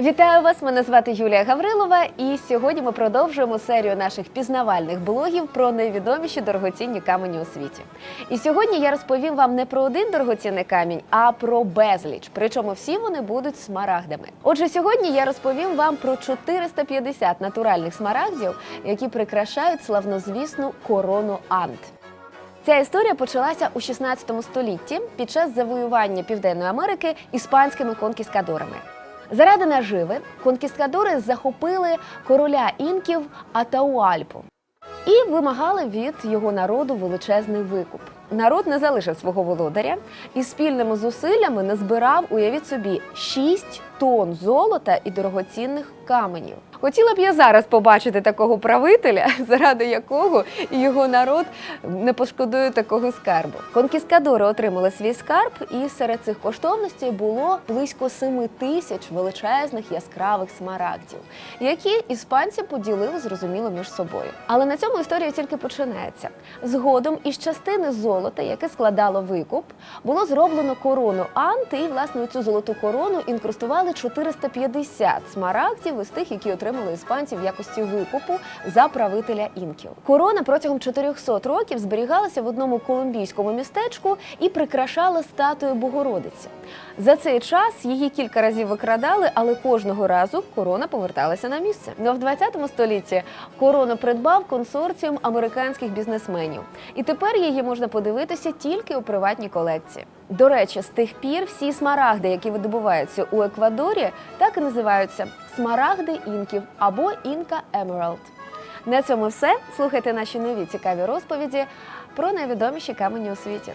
Вітаю вас! Мене звати Юлія Гаврилова, і сьогодні ми продовжуємо серію наших пізнавальних блогів про найвідоміші дорогоцінні камені у світі. І сьогодні я розповім вам не про один дорогоцінний камінь, а про безліч. Причому всі вони будуть смарагдами. Отже, сьогодні я розповім вам про 450 натуральних смарагдів, які прикрашають славнозвісну корону Ант. Ця історія почалася у 16 столітті під час завоювання Південної Америки іспанськими конкіскадорами. Заради наживи конкіскадори захопили короля інків Атауальпу і вимагали від його народу величезний викуп. Народ не залишив свого володаря і спільними зусиллями назбирав, уявіть собі, 6 тонн золота і дорогоцінних каменів. Хотіла б я зараз побачити такого правителя, заради якого його народ не пошкодує такого скарбу. Конкіскадори отримали свій скарб, і серед цих коштовностей було близько 7 тисяч величезних яскравих смарагдів, які іспанці поділили зрозуміло між собою. Але на цьому історія тільки починається. Згодом із частини золота, яке складало викуп, було зроблено корону Анти, і власне цю золоту корону інкрустували 450 смарагдів із тих, які отримали іспанці в якості викупу за правителя інків. Корона протягом 400 років зберігалася в одному колумбійському містечку і прикрашала статую Богородиці. За цей час її кілька разів викрадали, але кожного разу корона поверталася на місце. Но в 20 столітті корону придбав консорціум американських бізнесменів, і тепер її можна подивитися тільки у приватній колекції. До речі, з тих пір всі смарагди, які видобуваються у Еквадорі, так і називаються смарагди інків або інка Емералд. На цьому все. Слухайте наші нові цікаві розповіді про найвідоміші камені у світі.